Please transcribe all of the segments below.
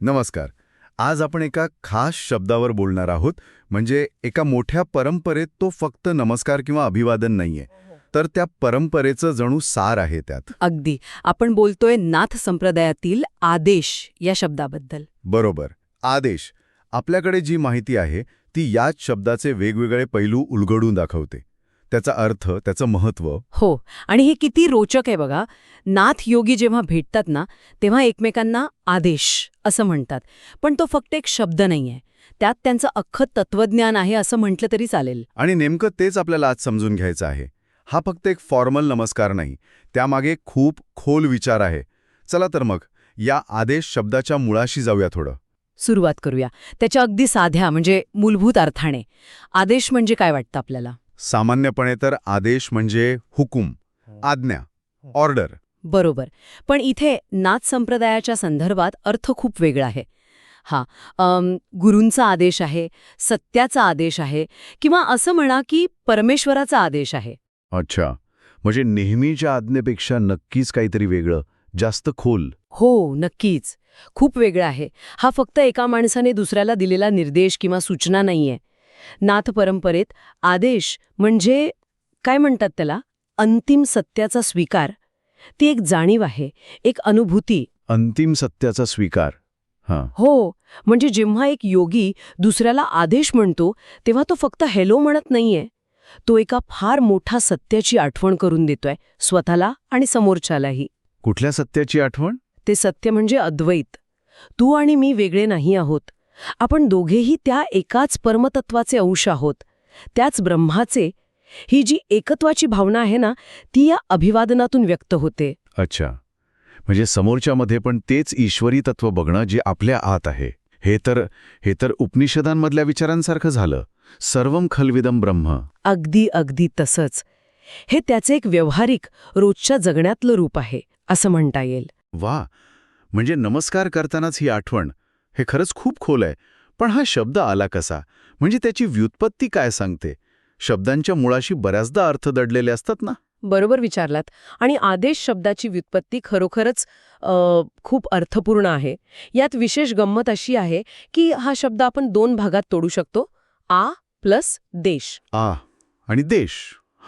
नमस्कार. आज आपण एका खास शब्दावर बोलणार आहोत म्हणजे एका मोठ्या परंपरेत तो फक्त नमस्कार किंवा अभिवादन नाहीये. तर त्या परंपरेचं जणू सार आहे त्यात. अगदी. आपण बोलतोय नाथ संप्रदायातील आदेश या शब्दाबद्दल. बरोबर. आदेश. आपल्याकडे जी माहिती आहे ती याच शब्दाचे वेगवेगळे पैलू उलगडून दाखवते. त्याचा अर्थ त्याचं महत्त्व हो. आणि हे किती रोचक आहे बघा. नाथ योगी जेव्हा भेटतात ना तेव्हा एकमेकांना आदेश असं म्हणतात. पण तो फक्त एक शब्द नाहीये. त्यात त्यांचं अख्खं तत्वज्ञान आहे असं म्हटलं तरी चालेल. आणि नेमकं तेच आपल्याला आज समजून घ्यायचं आहे. हा फक्त एक फॉर्मल नमस्कार नाही. त्यामागे खूप खोल विचार आहे. चला तर मग या आदेश शब्दाच्या मुळाशी जाऊया थोडं. सुरुवात करूया. त्याच्या अगदी साध्या म्हणजे मूलभूत अर्थाने. आदेश म्हणजे काय वाटतं आपल्याला? सामान्यपणे तर आदेश म्हणजे हुकूम आज्ञा ऑर्डर. बरोबर. पण इथे नाथ संप्रदायाच्या संदर्भात अर्थ खूप वेगळा आहे. हा गुरूंचा आदेश आहे सत्याचा आदेश आहे किंवा असं म्हणा की परमेश्वराचा आदेश आहे. अच्छा. म्हणजे नेहमीच्या आज्ञेपेक्षा नक्कीच काहीतरी वेगळं जास्त खोल. हो नक्कीच. खूप वेगळा आहे. हा फक्त एका माणसाने दुसऱ्याला दिलेला निर्देश किंवा सूचना नाहीये. नाथ परंपरेत आदेश म्हणजे काय म्हणतात त्याला? अंतिम सत्याचा स्वीकार. ती एक जाणीव आहे एक अनुभूती. अंतिम सत्याचा स्वीकार. हां. हो म्हणजे जेव्हा एक योगी दुसऱ्याला आदेश म्हणतो तेव्हा तो फक्त हेलो म्हणत नाहीये. तो एका फार मोठा सत्याची आठवण करून देतोय स्वतःला आणि समोरच्यालाही. कुठल्या सत्याची आठवण? ते सत्य म्हणजे अद्वैत. तू आणि मी वेगळे नाही आहोत. आपण दोघेही त्या एकाच परमतत्वाचे अंश आहोत. त्याच ब्रह्माचे. ही जी एकत्वाची भावना आहे ना ती या अभिवादनातून व्यक्त होते. अच्छा. म्हणजे समोरच्यामध्ये पण तेच ईश्वरी तत्व बघणं जे आपल्या आत आहे. हे तर हे तर उपनिषदांमधल्या विचारांसारखं झालं. सर्वम खलविदम ब्रह्म. अगदी अगदी तसंच. हे त्याचे एक व्यावहारिक रोजच्या जगण्यातलं रूप आहे असं म्हणता येईल. वा. म्हणजे नमस्कार करतानाच ही आठवण हे खरंच खूप खोल आहे. पण हा शब्द आला कसा? म्हणजे त्याची व्युत्पत्ती काय सांगते? शब्दांच्या मुळाशी बऱ्याचदा अर्थ दडलेले असतात ना? बरोबर विचारलात. आणि आदेश शब्दाची व्युत्पत्ती खरोखरच खूप अर्थपूर्ण आहे. यात विशेष गंमत अशी आहे की हा शब्द आपण दोन भागात तोडू शकतो. आ प्लस देश. आ. आणि देश.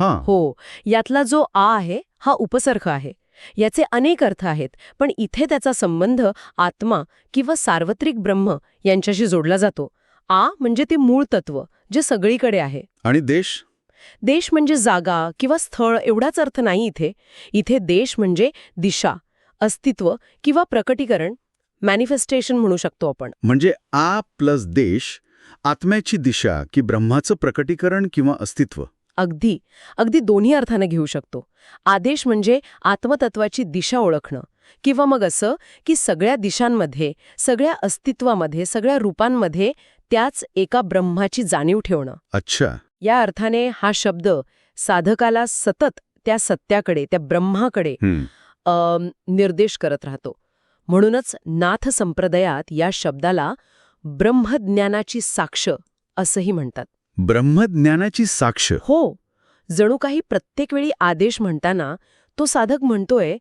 हां. हो. यातला जो आ आहे हा उपसर्ग आहे. याचे अनेक अर्थ आहेत पण इथे त्याचा संबंध आत्मा किंवा सार्वत्रिक ब्रह्म यांच्याशी जोडला जातो. आ म्हणजे ते मूळ तत्व जे सगळीकडे आहे. आणि देश? देश म्हणजे जागा किंवा स्थळ एवढाच अर्थ नाही इथे. इथे देश म्हणजे दिशा अस्तित्व किंवा प्रकटीकरण मॅनिफेस्टेशन म्हणू शकतो आपण. म्हणजे आ प्लस देश आत्म्याची दिशा की ब्रह्माचं प्रकटीकरण किंवा अस्तित्व. अगदी अगदी दोन्ही अर्थाने घेऊ शकतो. आदेश म्हणजे आत्मतत्वाची दिशा ओळखणं. किंवा मग असं की सगळ्या दिशांमध्ये सगळ्या अस्तित्वामध्ये सगळ्या रूपांमध्ये त्याच एका ब्रह्माची जाणीव ठेवणं. अच्छा. या अर्थाने हा शब्द साधकाला सतत त्या सत्याकडे त्या ब्रह्माकडे निर्देश करत राहतो. म्हणूनच नाथ संप्रदायात या शब्दाला ब्रह्मज्ञानाची साक्ष असंही म्हणतात. ब्रह्मज्ञानाची साक्ष. हो. जणू काही प्रत्येक वेळी आदेश म्हणताना तो साधक म्हणतोय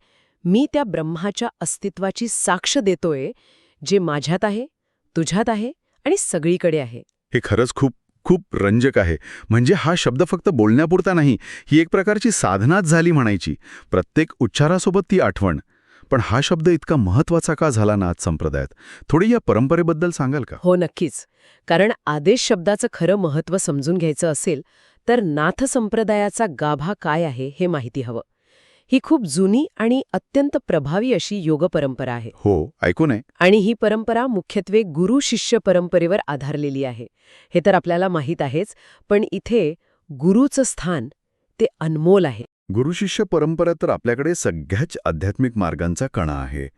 मी त्या ब्रह्माच्या अस्तित्वाची साक्ष देतोय जे माझ्यात आहे तुझ्यात आहे आणि सगळीकडे आहे. हे खरंच खूप खूप रंजक आहे. म्हणजे हा शब्द फक्त बोलण्यापुरता नाही ही एक प्रकारची साधनाच झाली म्हणायची. प्रत्येक उच्चारासोबत ती आठवण. पण हा शब्द इतका महत्त्वाचा का झाला नाथ संप्रदायात? थोडी या परंपरेबद्दल सांगाल का? हो नक्कीच. कारण आदेश शब्दाचं खरं महत्त्व समजून घ्यायचं असेल तर नाथ संप्रदायाचा गाभा काय आहे हे माहिती हवं. ही खूप जुनी आणि अत्यंत प्रभावी अशी योग परंपरा आहे. हो ऐकून आहे. आणि ही परंपरा मुख्यत्वे गुरु शिष्य परंपरेवर आधारलेली आहे. हे तर आपल्याला माहीत आहेच पण इथे गुरुचं स्थान ते अनमोल आहे. गुरुशिष्य परंपरा तर आपल्याकडे सगळ्याच आध्यात्मिक मार्गांचा कणा आहे.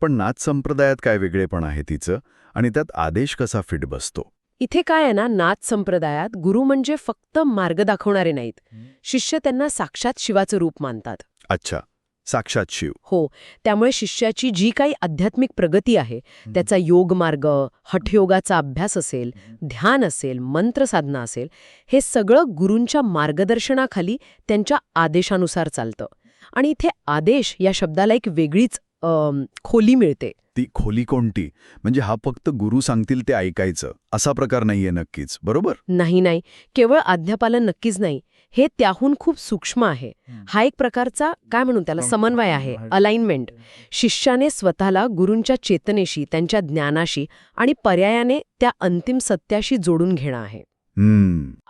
पण नाथ संप्रदायात काय वेगळेपण आहे तिचं? आणि त्यात आदेश कसा फिट बसतो? इथे काय आहे ना नाथ संप्रदायात गुरु म्हणजे फक्त मार्ग दाखवणारे नाहीत. शिष्य त्यांना साक्षात शिवाचं रूप मानतात. अच्छा. साक्षात शिव. हो त्यामुळे शिष्याची जी काही आध्यात्मिक प्रगती आहे त्याचा योग मार्ग हठयोगाचा अभ्यास असेल ध्यान असेल मंत्रसाधना असेल हे सगळं गुरूंच्या मार्गदर्शनाखाली त्यांच्या आदेशानुसार चालतं. आणि इथे आदेश या शब्दाला एक वेगळीच खोली मिळते. ती खोली कोणती? म्हणजे हा फक्त गुरु सांगतील ते ऐकायचं. असा प्रकार नाहीये नक्कीच बरोबर? नाही नाही. केवळ आज्ञापालन नक्कीच नाही. हे त्याहून खूप सूक्ष्म आहे. हा एक प्रकारचा काय म्हणू त्याला समन्वय आहे अलाइनमेंट शिष्याने स्वतःला गुरूंच्या चेतनेशी त्यांच्या ज्ञानाशी आणि पर्यायाने त्या अंतिम सत्याशी जोडून घेणं आहे.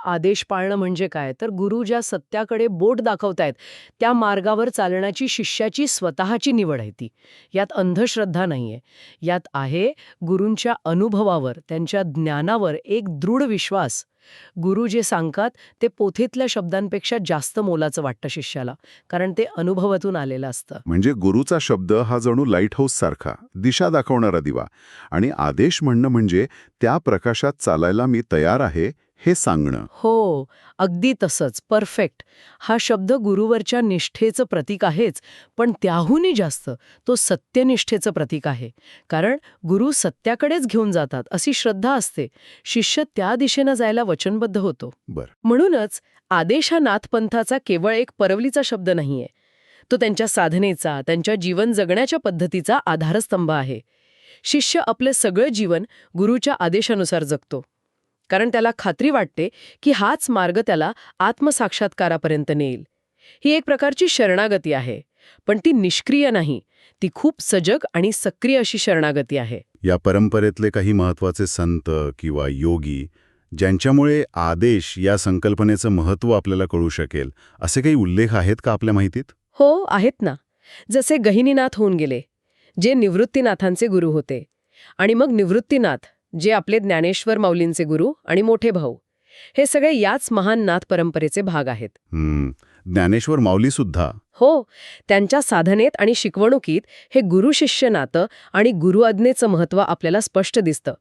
आदेश पाळणं म्हणजे काय? तर गुरु ज्या सत्याकडे बोट दाखवतायत त्या मार्गावर चालण्याची शिष्याची स्वतःची निवड आहे ती. यात अंधश्रद्धा नाहीये. यात आहे गुरूंच्या अनुभवावर त्यांच्या ज्ञानावर एक दृढ विश्वास. गुरु जे सांगतात ते पोथीतल्या शब्दांपेक्षा जास्त मोलाचं वाटतं शिष्याला कारण ते अनुभवातून आलेलं असतं. म्हणजे गुरुचा शब्द हा जणू लाइट हाऊस सारखा दिशा दाखवणारा दिवा. आणि आदेश म्हणणं म्हणजे त्या प्रकाशात चालायला मी तयार आहे हे सांगणं. हो अगदी तसंच. परफेक्ट हा शब्द गुरुवरच्या निष्ठेचं प्रतीक आहेच पण त्याहूनही जास्त तो सत्यनिष्ठेचं प्रतीक आहे. कारण गुरु सत्याकडेच घेऊन जातात अशी श्रद्धा असते. शिष्य त्या दिशेनं जायला वचनबद्ध होतो. बर. म्हणूनच आदेश हा नाथपंथाचा केवळ एक परवलीचा शब्द नाहीये. तो त्यांच्या साधनेचा त्यांच्या जीवन जगण्याच्या पद्धतीचा आधारस्तंभ आहे. शिष्य आपलं सगळं जीवन गुरुच्या आदेशानुसार जगतो. कारण त्याला खात्री वाटते की हाच मार्ग त्याला आत्मसाक्षात्कारापर्यंत नेईल. ही एक प्रकारची शरणागती आहे. पण ती निष्क्रिय नाही. ती खूप सजग आणि सक्रिय अशी शरणागती आहे. या परंपरेतले काही महत्त्वाचे संत किंवा योगी ज्यांच्यामुळे आदेश या संकल्पनेचं महत्त्व आपल्याला कळू शकेल असे काही उल्लेख आहेत का आपल्या माहितीत? हो आहेत ना. जसे गहिनीनाथ होऊन गेले जे निवृत्तीनाथांचे गुरु होते. आणि मग निवृत्तीनाथ जे आपले ज्ञानेश्वर माऊलींचे गुरु आणि मोठे भाऊ. हे सगळे याच महान नाथ परंपरेचे भाग आहेत. ज्ञानेश्वर माऊली सुद्धा. हो त्यांच्या साधनेत आणि शिकवणुकीत हे गुरु-शिष्य नातं आणि गुरुआज्ञेचं महत्त्व आपल्याला स्पष्ट दिसतं.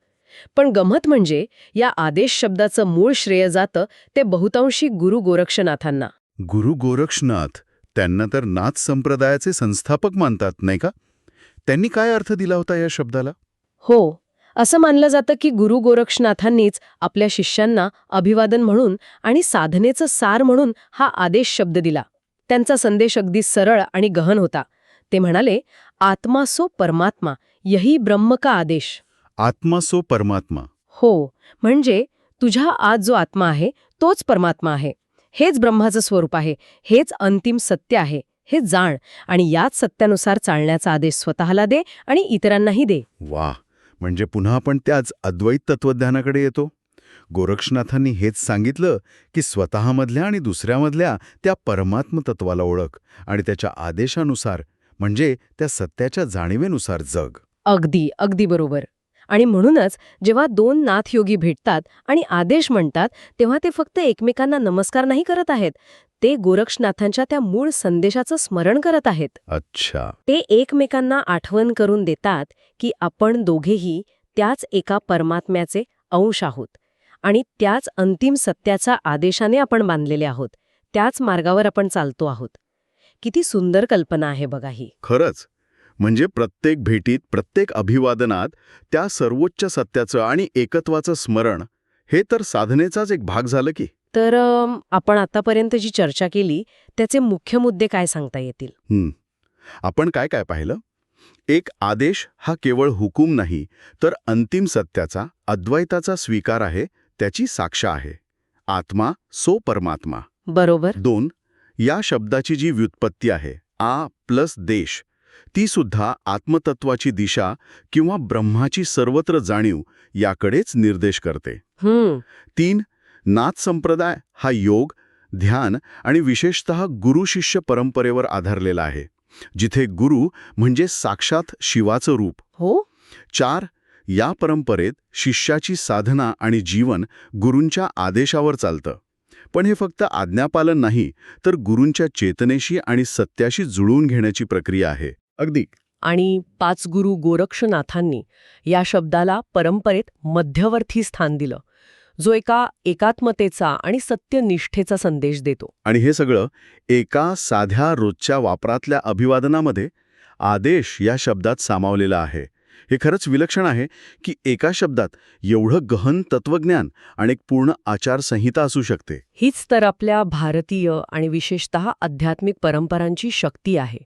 पण गमत म्हणजे या आदेश शब्दाचं मूळ श्रेय जातं ते बहुतांशी गुरु गोरक्षनाथांना. गुरु गोरक्षनाथ त्यांना तर नाथ संप्रदायाचे संस्थापक मानतात नाही का? त्यांनी काय अर्थ दिला होता या शब्दाला? हो असं मानलं जातं की गुरु गोरक्षनाथांनीच आपल्या शिष्यांना अभिवादन म्हणून आणि साधनेचं सार म्हणून हा आदेश शब्द दिला. त्यांचा संदेश अगदी सरळ आणि गहन होता. ते म्हणाले आत्मा सो परमात्मा यही ब्रह्म का आदेश? आत्मा सो परमात्मा. हो म्हणजे तुझ्या आत जो आत्मा आहे तोच परमात्मा आहे. हेच ब्रह्माचं स्वरूप आहे. हेच अंतिम सत्य आहे. हे जाण आणि याच सत्यानुसार चालण्याचा आदेश स्वतःला दे आणि इतरांनाही दे. वा म्हणजे पुन्हा आपण त्याच अद्वैत तत्वज्ञानाकडे येतो? गोरक्षनाथांनी हेच सांगितलं की स्वतःमधल्या आणि दुसऱ्यामधल्या त्या परमात्म तत्वाला ओळख आणि त्याच्या आदेशानुसार म्हणजे त्या सत्याच्या जाणीवेनुसार जग. अगदी अगदी बरोबर. आणि म्हणूनच जेव्हा दोन नाथयोगी भेटतात आणि आदेश म्हणतात तेव्हा ते फक्त एकमेकांना नमस्कार नाही करत आहेत. ते गोरक्षनाथांच्या त्या मूळ संदेशाचं स्मरण करत आहेत. अच्छा. ते एकमेकांना आठवण करून देतात की आपण दोघेही त्याच एका परमात्म्याचे अंश आहोत आणि त्याच अंतिम सत्याच्या आदेशाने आपण बांधलेले आहोत. त्याच मार्गावर आपण चालतो आहोत. किती सुंदर कल्पना आहे बघा ही. खरंच. म्हणजे प्रत्येक भेटीत प्रत्येक अभिवादनात त्या सर्वोच्च सत्याचं आणि एकत्वाचं स्मरण हे तर साधनेचाच एक भाग झालं की. तर आपण आतापर्यंत जी चर्चा केली त्याचे मुख्य मुद्दे काय सांगता येतील. आपण काय काय पाहिलं? एक आदेश हा केवळ हुकूम नाही तर अंतिम सत्याचा अद्वैताचा स्वीकार आहे त्याची साक्ष आहे. आत्मा सो परमात्मा. बरोबर. दोन या शब्दाची जी व्युत्पत्ती आहे आ प्लस देश ती सुद्धा आत्मतत्वाची दिशा किंवा ब्रह्माची सर्वत्र जाणीव याकडेच निर्देश करते. तीन नाथ संप्रदाय हा योग ध्यान आणि विशेषतः गुरु-शिष्य परंपरेवर आधारलेला आहे जिथे गुरु म्हणजे साक्षात शिवाचं रूप. हो? चार या परंपरेत शिष्याची साधना आणि जीवन गुरूंच्या आदेशावर चालतं. पण हे फक्त आज्ञापालन नाही तर गुरूंच्या चेतनेशी आणि सत्याशी जुळवून घेण्याची प्रक्रिया आहे. अगदी. आणि पाच गुरु गोरक्षनाथांनी या शब्दाला परंपरेत मध्यवर्ती स्थान दिलं. जो एका एकात्मतेचा आणि सत्यनिष्ठेचा संदेश देतो. आणि हे सगळं एका साध्या रोजच्या वापरातल्या अभिवादनामध्ये आदेश या शब्दात सामावलेलं आहे. हे खरंच विलक्षण आहे की एका शब्दात एवढं गहन तत्वज्ञान आणि एक पूर्ण आचारसंहिता असू शकते. हीच तर आपल्या भारतीय आणि विशेषत आध्यात्मिक परंपरांची शक्ती आहे.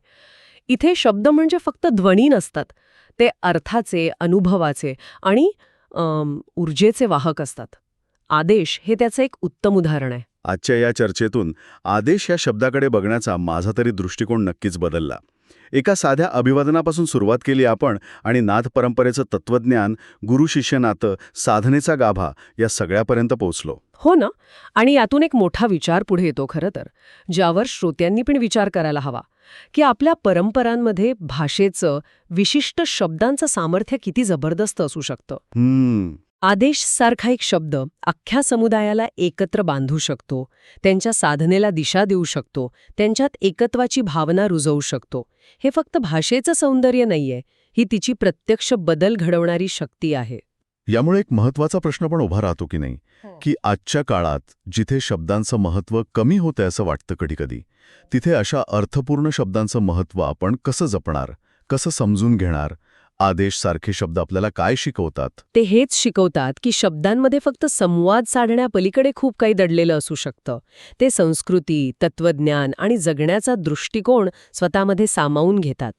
इथे शब्द म्हणजे फक्त ध्वनी नसतात. ते अर्थाचे अनुभवाचे आणि ऊर्जेचे वाहक असतात. आदेश हे त्याचं एक उत्तम उदाहरण आहे. आजच्या या चर्चेतून आदेश या शब्दाकडे बघण्याचा माझा तरी दृष्टिकोन नक्कीच बदलला. एका साध्या अभिवादनापासून सुरुवात केली आपण आणि नाथ परंपरेचं तत्वज्ञान गुरु शिष्य नातं साधनेचा गाभा या सगळ्यापर्यंत पोहोचलो. हो ना? आणि यातून एक मोठा विचार पुढे येतो खरं तर ज्यावर श्रोत्यांनी पण विचार करायला हवा की आपल्या परंपरांमध्ये भाषेचं विशिष्ट शब्दांचं सामर्थ्य किती जबरदस्त असू शकतं. आदेश सारखा एक शब्द अख्ख्या समुदायाला एकत्र बांधू शकतो त्यांच्या साधनेला दिशा देऊ शकतो त्यांच्यात एकत्वाची भावना रुजवू शकतो. हे फक्त भाषेचं सौंदर्य नाहीये ही तिची प्रत्यक्ष बदल घडवणारी शक्ती आहे. यामुळे एक महत्त्वाचा प्रश्न पण उभा राहतो की नाही? की आजच्या काळात जिथे शब्दांचं महत्त्व कमी होतंय असं वाटतं कधीकधी तिथे अशा अर्थपूर्ण शब्दांचं महत्त्व आपण कसं जपणार कसं समजून घेणार आदेश सारखे शब्द आपल्याला काय शिकवतात? ते हेच शिकवतात की शब्दांमध्ये फक्त संवाद साधण्यापलीकडे खूप काही दडलेलं असू शकतं. ते संस्कृती तत्वज्ञान आणि जगण्याचा दृष्टिकोन स्वतःमध्ये सामावून घेतात.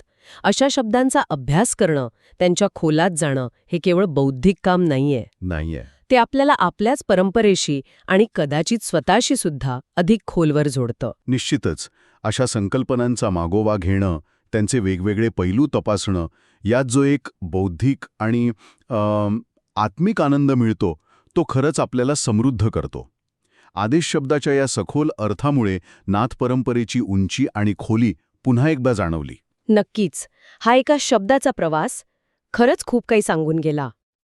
अशा शब्दांचा अभ्यास करणं त्यांच्या खोलात जाणं हे केवळ बौद्धिक काम नाहीये. नाहीये. ते आपल्याला आपल्याच परंपरेशी आणि कदाचित स्वतःशी सुद्धा अधिक खोलवर जोडतं. निश्चितच. अशा संकल्पनांचा मागोवा घेणं त्यांचे वेगवेगळे पैलू तपासणं यात जो एक बौद्धिक आणि आत्मिक आनंद मिळतो तो खरंच आपल्याला समृद्ध करतो. आदेश शब्दाच्या या सखोल अर्थामुळे नाथ परंपरेची उंची आणि खोली पुन्हा एकदा जाणवली. नक्कीच. हा एका शब्दाचा प्रवास खरंच खूप काही सांगून गेला.